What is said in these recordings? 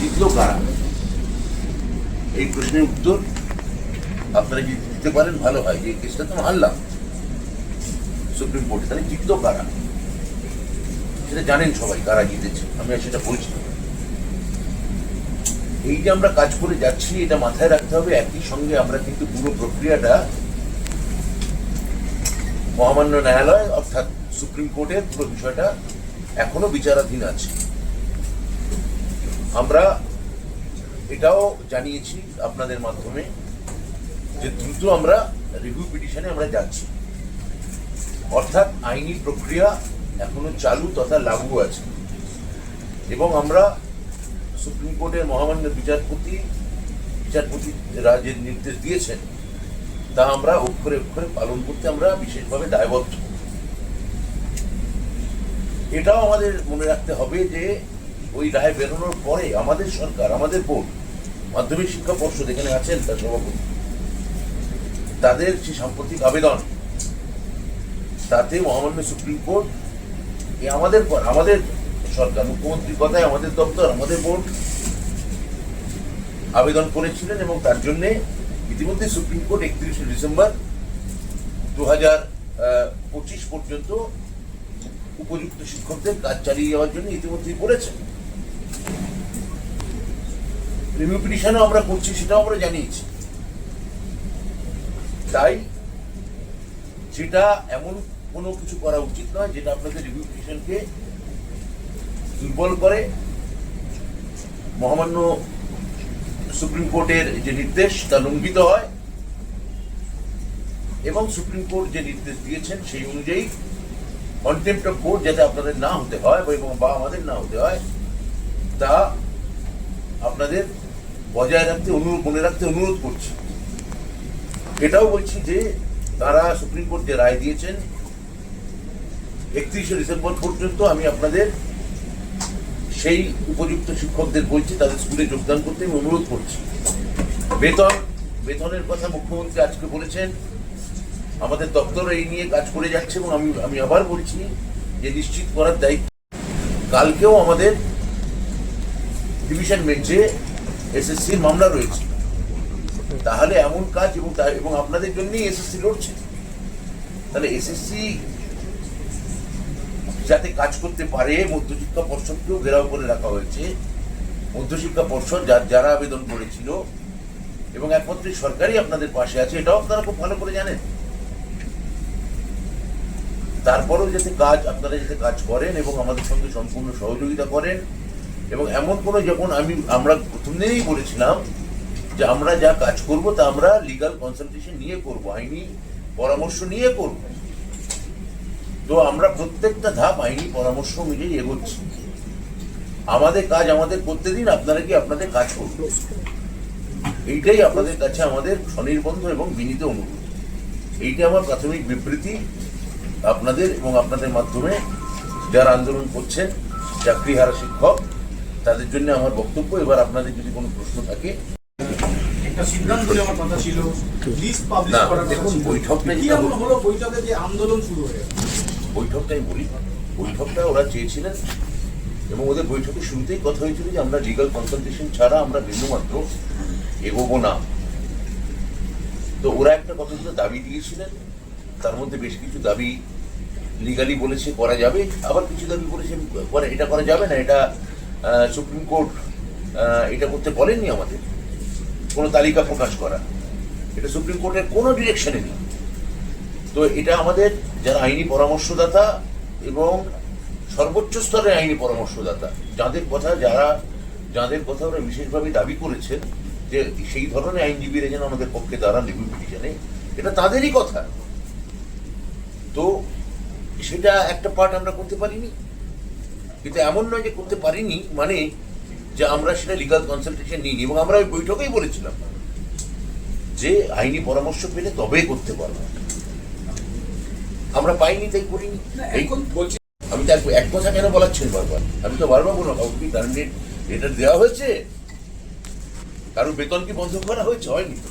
জিতলো কারা? এই প্রশ্নের উত্তর আপনারা যদি দিতে পারেন, ভালো হয়। যে কেসটা তো হারলাম সুপ্রিম কোর্টে তাহলে জিতলো কারা? সেটা জানেন সবাই কারা জিতেছে। আমি আর সেটা বলছি। এই যে আমরা কাজ করে যাচ্ছি, এটা মাথায় রাখতে হবে, একই সঙ্গে আমরা কিন্তু পুরো প্রক্রিয়াটা মহামান্য ন্যায়ালয় অর্থাৎ সুপ্রিম কোর্টের পুরো বিষয়টা এখনও বিচারাধীন আছে। আমরা এটাও জানিয়েছি আপনাদের মাধ্যমে যে দ্রুত আমরা রিভিউ পিটিশনে আমরা যাচ্ছি। অর্থাৎ আইনি প্রক্রিয়া এখনও চালু তথা লাগু আছে। এবং আমরা সুপ্রিম কোর্টের মহামান্য বিচারপতি বিচারপতি রাজের নির্দেশ দিয়েছেন, তা আমরা অক্ষরে অক্ষরে পালন করতে আমরা বিশেষভাবে দায়বদ্ধ। এটাও আমাদের মনে রাখতে হবে যে ওই রায় বেরোনোর পরে আমাদের সরকার, আমাদের বোর্ড, মাধ্যমিক শিক্ষা পর্ষদ এখানে আছেন তার সভাপতি। তাদের যে সাম্প্রতিক আবেদন, তাতে মহামান্য সুপ্রিম কোর্ট, এ আমাদের আমাদের সরকার, মুখ্যমন্ত্রীর কথায় আমাদের দপ্তর, আমাদের বোর্ড আবেদন করেছিলেন এবং তার জন্য ইতিমধ্যে সুপ্রিম কোর্ট একত্রিশে ডিসেম্বর দু হাজার পঁচিশ পর্যন্ত উপযুক্ত শিক্ষকদের কাজ চালিয়ে যাওয়ার জন্য ইতিমধ্যেই বলেছেন রিভিউ আমরা করছি, সেটাও আমরা জানিয়েছি। তাই সেটা এমন কোনো কিছু করা উচিত নয় যেটা আপনাদের রিভিউ পিটিশনকে দুর্বল করে। মহামান্য সুপ্রিম কোর্টের যে নির্দেশ, তা লঙ্ঘিত হয়। এবং সুপ্রিম কোর্ট যে নির্দেশ দিয়েছেন, সেই অনুযায়ী কন্টেম্প্ট অফ কোর্ট যাতে আপনাদের না হতে হয় এবং বা আমাদের না হতে হয়, তা আপনাদের বজায় রাখতে অনুরোধ, মনে রাখতে অনুরোধ করছি। এটাও বলছি যে, তারা সুপ্রিম কোর্ট যে রায় দিয়েছেন, একত্রিশে ডিসেম্বর পর্যন্ত আমি আপনাদের সেই উপযুক্ত শিক্ষকদের বলছি, তাদের স্কুলে যোগদান করতে আমি অনুরোধ করছি। বেতন, বেতনের কথা মুখ্যমন্ত্রী আজকে বলেছেন। আমাদের দপ্তর এই নিয়ে কাজ করে যাচ্ছে এবং আমি আমি আবার বলছি যে, নিশ্চিত করার দায়িত্ব। কালকেও আমাদের ডিভিশন বেঞ্চে এসএসসির মামলা রয়েছে। তাহলে এমন কাজ এবং এবং আপনাদের জন্যই এসএসসি লড়ছে। তাহলে এসএসসি যাতে কাজ করতে পারে, মধ্যশিক্ষা পর্ষদকেও ঘেরাও করে রাখা হয়েছে। মধ্যশিক্ষা পর্ষদ যা- যারা আবেদন করেছিল এবং একমাত্র সরকারই আপনাদের পাশে আছে, এটাও আপনারা খুব ভালো করে জানেন। তারপরেও যাতে কাজ আপনারা যাতে কাজ করেন এবং আমাদের সঙ্গে সম্পূর্ণ সহযোগিতা করেন এবং এমন কোনো যখন আমি, আমরা প্রথম দিনেই বলেছিলাম যে আমরা যা কাজ করব তা আমরা লিগাল কনসালটেশন নিয়ে করব, আইনি পরামর্শ নিয়ে করব। তো আমরা প্রত্যেকটা ধাপ আইনি পরামর্শ মিলিয়ে এগোচ্ছি। আমাদের কাজ আমাদের করতে দিন আপনারা কি আপনাদের কাজ করুন এইটাই আপনাদের কাছে আমাদের স্বনির্বন্ধ এবং বিনীত অনুরোধ। এইটা আমার প্রাথমিক বিবৃতি। আপনাদের এবং আপনাদের মাধ্যমে যারা আন্দোলন করছেন, চাকরিহারা শিক্ষক তাদের জন্য আমার বক্তব্য। এবার আপনাদের যদি কোনো প্রশ্ন থাকে। বৈঠকটা বলি ওরা চেয়েছিলেন এবং ওদের বৈঠকের শুরুতেই কথা হয়েছিল যে আমরা লিগাল কনসালটেশন ছাড়া আমরা বিন্দুমাত্র এগোবো না। তো ওরা একটা কতগুলো দাবি দিয়েছিলেন। তার মধ্যে বেশ কিছু দাবি লিগালি বলেছে করা যাবে। আবার কিছু দাবি বলেছে এটা করা যাবে না এটা সুপ্রিম কোর্ট এটা করতে বলেননি আমাদের। কোনো তালিকা প্রকাশ করা। এটা সুপ্রিম কোর্টের কোনো ডিরেকশনে নেই। তো এটা আমাদের যারা আইনি পরামর্শদাতা এবং সর্বোচ্চ স্তরের আইনি পরামর্শদাতা, যাদের কথা যারা, যাদের কথা ওরা বিশেষভাবে দাবি করেছেন যে সেই ধরনের আইনজীবীরা যেন আমাদের পক্ষে দাঁড়ান রিভিউ পিটিশনে এটা তাদেরই কথা। তো সেটা একটা পার্ট আমরা করতে পারিনি। কিন্তু এমন নয় যে করতে পারিনি মানে যে আমরা সেটা লিগাল কনসালটেশন নিইনি এবং আমরা ওই বৈঠকেই বলেছিলাম যে আইনি পরামর্শ পেলে তবেই করতে পারব। আমরা পাইনি তাই করিনি। এখন বলছি আমি তো এক- কথা কেন বলাচ্ছেন বারবার? আমি তো বারবার বললাম কাউকে কি কারেন্টের লেটার দেওয়া হয়েছে? কারোর বেতন কি বন্ধ করা হয়েছে? হয়নি তো।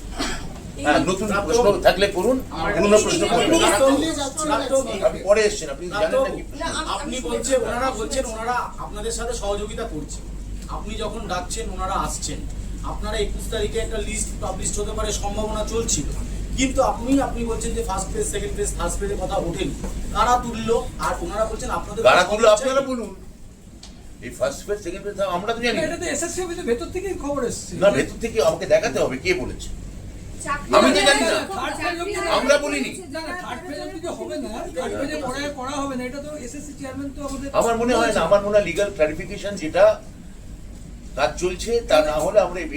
হ্যাঁ নতুন প্রশ্ন থাকলে করুন পুরনো প্রশ্ন আপনি পরে এসছেন আপনি জানেন আপনি বলছেন ওনারা বলছেন ওনারা আপনাদের সাথে সহযোগিতা করছে। আপনি যখন ডাকছেন ওনারা আসছেন। আপনারা একুশ তারিখে একটা লিস্ট পাবলিশ হতে পারে সম্ভাবনা চলছিল। কিন্তু আপনি আপনি বলছেন যে first page second page third পেজে কথা ওঠেনি। কারা তুললো আর ওনারা বলছেন আপনাদের কারা তুললো আপনারা বলুন। এই ফার্স্ট পেজ সেকেন্ড পেজ আমরা তো জানি। এটা তো এসএসসি অফিসের ভেতর থেকেই খবর এসেছে। না ভেতর থেকে আমাকে দেখাতে হবে কে বলেছে? আমি তো জানি না। আমরা বলিনি। না না থার্ড পেজ অব্দি যে হবে না থার্ড পেজে পড়া করা হবে না এটা তো এসএসসি চেয়ারম্যান তো আমাদের আমার মনে হয় না আমার মনে হয় লিগাল ক্লারিফিকেশন যেটা কাজ চলছে তা না হলে আমরা এই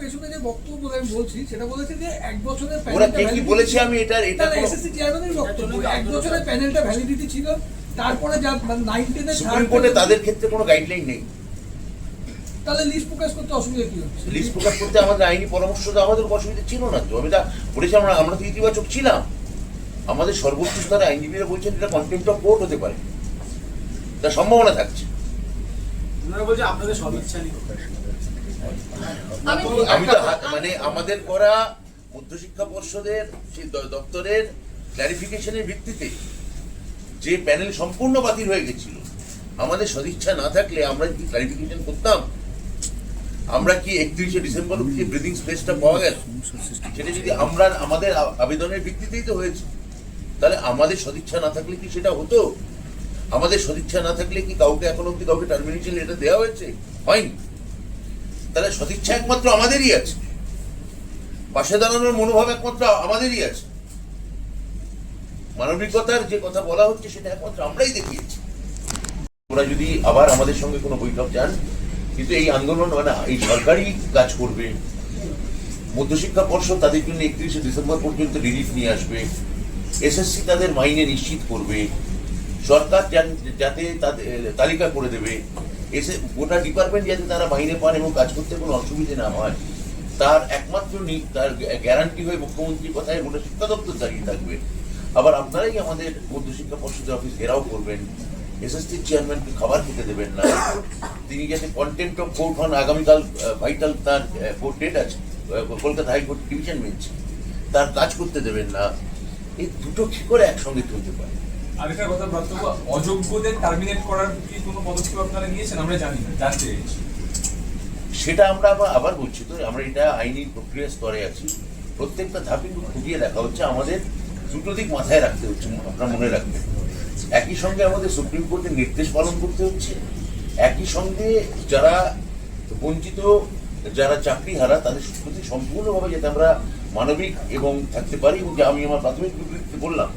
পেছনে যে বক্তব্য আমি বলছি সেটা বলেছে যে এক বছরের ওরা কে কি বলেছে আমি এটা এটা এসএসসি চেয়ারম্যানের বক্তব্য এক বছরের প্যানেলটা ভ্যালিডিটি ছিল তারপরে যা নাইন টেনের সুপ্রিম কোর্টে তাদের ক্ষেত্রে কোনো গাইডলাইন নেই তাহলে লিস্ট প্রকাশ করতে অসুবিধা কি হচ্ছে? লিস্ট প্রকাশ করতে আমাদের আইনি পরামর্শ দেওয়া আমাদের অসুবিধা ছিল না তো আমি তা বলেছি আমরা আমরা তো ইতিবাচক ছিলাম। আমাদের সর্বোচ্চ স্তরে আইনজীবীরা বলছেন এটা কন্টেম্প অফ কোর্ট হতে পারে। তার সম্ভাবনা থাকছে। আপনাদের সদিচ্ছা আমি- আমি তো মানে আমাদের করা মধ্যশিক্ষা পর্ষদের সেই দপ্তরের ক্লারিফিকেশনের ভিত্তিতে যে প্যানেল সম্পূর্ণ বাতিল হয়ে গেছিল আমাদের সদিচ্ছা না থাকলে আমরা কি ক্লারিফিকেশন করতাম? আমরা কি একত্রিশে ডিসেম্বর অব্দি যে ব্রিদিং স্পেসটা পাওয়া গেল সেটা যদি আমরা আমাদের আবেদনের ভিত্তিতেই তো হয়েছে, তাহলে আমাদের সদিচ্ছা না থাকলে কি সেটা হতো? আমাদের সদিচ্ছা না থাকলে কি কাউকে এখন অব্দি কাউকে টার্মিনেশন লেটার দেওয়া হয়েছে? হয়নি। তাহলে সদিচ্ছা একমাত্র আমাদেরই আছে। পাশে দাঁড়ানোর মনোভাব একমাত্র আমাদেরই আছে। মানবিকতার যে কথা বলা হচ্ছে সেটা একমাত্র আমরাই দেখিয়েছি। ওরা যদি আবার আমাদের সঙ্গে কোনো বৈঠক যান কিন্তু এই আন্দোলন মানে এই সরকারই কাজ করবে। মধ্যশিক্ষা পর্ষদ তাদের জন্য একত্রিশে ডিসেম্বর পর্যন্ত রিলিফ নিয়ে আসবে। এসএসসি তাদের মাইনে নিশ্চিত করবে। সরকার যাতে তালিকা করে দেবে। এসে গোটা ডিপার্টমেন্ট যাতে তারা মাইনে পান এবং কাজ করতে কোনো অসুবিধে না হয়। তার একমাত্র তার গ্যারান্টি হয়ে মুখ্যমন্ত্রীর কথায় গোটা শিক্ষা দপ্তর দাঁড়িয়ে থাকবে। আবার আপনারাই আমাদের মধ্যশিক্ষা পর্ষদের অফিস ঘেরাও করবেন। এসএসসি চেয়ারম্যানকে খাবার খেতে দেবেন না? তিনি যাতে কন্টেন্ট অফ কোর্ট হন আগামীকাল ভাইটাল তার কোর্ট ডেট আছে কলকাতা হাইকোর্ট ডিভিশন বেঞ্চ তার কাজ করতে দেবেন না। এই দুটো কি করে একসঙ্গে চলতে পারে? আরেকটা কথা বক্তব্য অযোগ্যদের টার্মিনেট করার কি কোনো পদক্ষেপ আপনারা নিয়েছেন? আমরা জানি না জানতে। সেটা আমরা আবার আবার বলছি তো আমরা এটা আইনি প্রক্রিয়া স্তরে আছি। প্রত্যেকটা ধাপে খুঁটিয়ে দেখা হচ্ছে আমাদের দুটো দিক মাথায় রাখতে হচ্ছে আপনার মনে রাখবেন। একই সঙ্গে আমাদের সুপ্রিম কোর্টের নির্দেশ পালন করতে হচ্ছে। একই সঙ্গে যারা বঞ্চিত, যারা চাকরি হারা, তাদের প্রতি সম্পূর্ণভাবে যাতে আমরা মানবিক এবং থাকতে পারি এবং আমি আমার প্রাথমিক বিবৃতিতে বললাম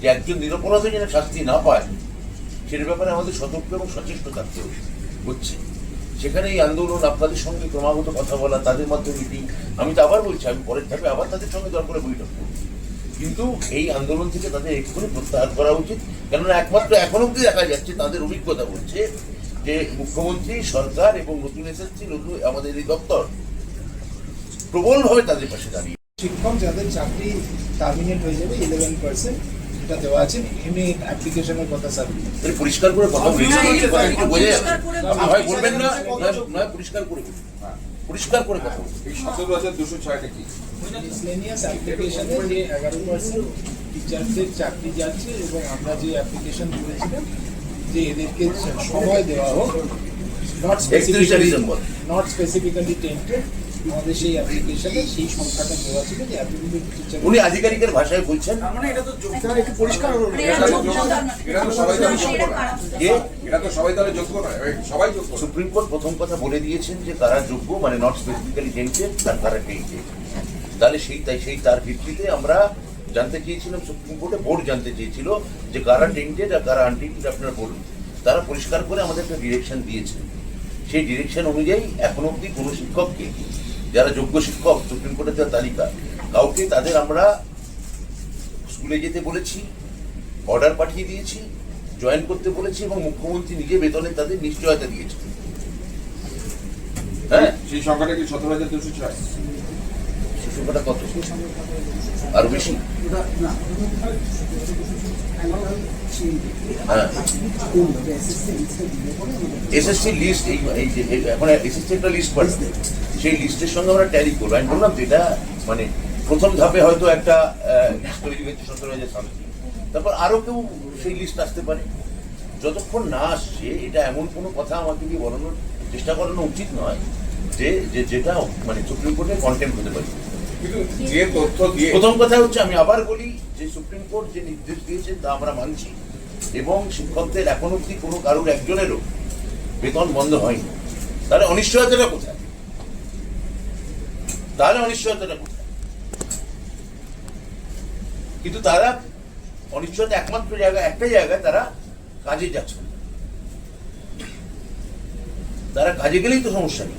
যে একজন নিরপরাধ যেন শাস্তি না পায় সেটার ব্যাপারে আমাদের সতর্ক এবং সচেষ্ট থাকতে হচ্ছে। সেখানে এই আন্দোলন আপনাদের সঙ্গে ক্রমাগত কথা বলা, তাদের মাধ্যমে মিটিং আমি তো আবার বলছি, আমি পরের থাকবে আবার তাদের সঙ্গে দরকারে বৈঠক করব। কিন্তু এই আন্দোলন থেকে তাদের এক্ষুনি প্রত্যাহার করা উচিত। কেননা একমাত্র এখন অব্দি দেখা যাচ্ছে তাদের অভিজ্ঞতা বলছে যে মুখ্যমন্ত্রী সরকার এবং নতুন এসএসসি নতুন আমাদের এই দপ্তর প্রবলভাবে তাদের পাশে দাঁড়িয়ে। শিক্ষক যাদের চাকরি টার্মিনেট হয়ে যাবে ইলেভেন পার্সেন্ট এটা দেওয়া আছে এমনি অ্যাপ্লিকেশনের কথা স্যার তাহলে পরিষ্কার করে কথা বলি হ্যাঁ, বলবেন না নয় পরিষ্কার করে বলুন। পরিষ্কার করে কথা এই সতেরো হাজার দুশো ছয়টা কি মিসলেনিয়াস অ্যাপ্লিকেশনে যে এগারো পার্সেন্ট টিচারদের চাকরি যাচ্ছে এবং আমরা যে অ্যাপ্লিকেশন করেছিলাম যে এদেরকে সময় দেওয়া হোক not 31 specifically. Not specifically tainted আমাদের সেই অ্যাপ্লিকেশনে সেই সংখ্যাটা দেওয়া ছিল যে এতগুলো টিচার উনি আধিকারিকের ভাষায় বলছেন? তার মানে এটা তো যোগ্যতা একটু পরিষ্কার হলো। মানে এটা তো তার মানে। সবাই তাহলে যোগ্য না। কারা? যে এটা তো সবাই তাহলে যোগ্য নয়। সবাই যোগ্য সুপ্রিম কোর্ট প্রথম কথা বলে দিয়েছেন যে কারা যোগ্য মানে নট স্পেসিফিক্যালি আর কারা টেন্টেড তাহলে সেই তাই সেই তার ভিত্তিতে আমরা জানতে চেয়েছিলাম সুপ্রিম কোর্টে বোর্ড জানতে চেয়েছিল যে কারা টেন্টেড আর কারা আনটেন্টেড আপনারা বলুন। তারা পরিষ্কার করে আমাদের একটা ডিরেকশন দিয়েছেন সেই ডিরেকশন অনুযায়ী এখন অবধি কোনো শিক্ষককে যারা যোগ্য শিক্ষক সুপ্রিম কোর্টের দেওয়া তালিকা কাউকে তাদের আমরা স্কুলে যেতে বলেছি অর্ডার পাঠিয়ে দিয়েছি জয়েন করতে বলেছি এবং মুখ্যমন্ত্রী নিজে বেতনে তাদের নিশ্চয়তা দিয়েছে হ্যাঁ? সেই সংখ্যাটা কি সতেরো হাজার দুশো ছয়? শিশুটা কত? আরও বেশি? হ্যাঁ। এসএসসি লিস্ট এই যে এখন এসএসসি একটা লিস্ট পাঠাবে সেই লিস্টের সঙ্গে আমরা ট্যালি করব। আমি বললাম যেটা মানে প্রথম ধাপে হয়তো একটা লিস্ট তৈরি হয়েছে সতেরো হাজার সামথিং তারপর আরও কেউ সেই লিস্ট আসতে পারে। যতক্ষণ না আসছে এটা এমন কোনো কথা আমাকে দিয়ে বলানোর চেষ্টা করানো উচিত নয় যে যে যেটা মানে সুপ্রিম কোর্টে কন্টেন্ট হতে পারে। যে তথ্য দিয়ে প্রথম কথা হচ্ছে আমি আবার বলি যে সুপ্রিম কোর্ট যে নির্দেশ দিয়েছে তা আমরা মানছি। এবং শিক্ষকদের এখন অব্দি কোনো কারোর একজনেরও বেতন বন্ধ হয়নি। তাহলে অনিশ্চয়তাটা কোথায়? তাহলে অনিশ্চয়তাটা কোথায় কিন্তু তারা অনিশ্চয়তা একমাত্র জায়গা একটা জায়গায় তারা কাজে যাচ্ছে। তারা কাজে গেলেই তো সমস্যা নেই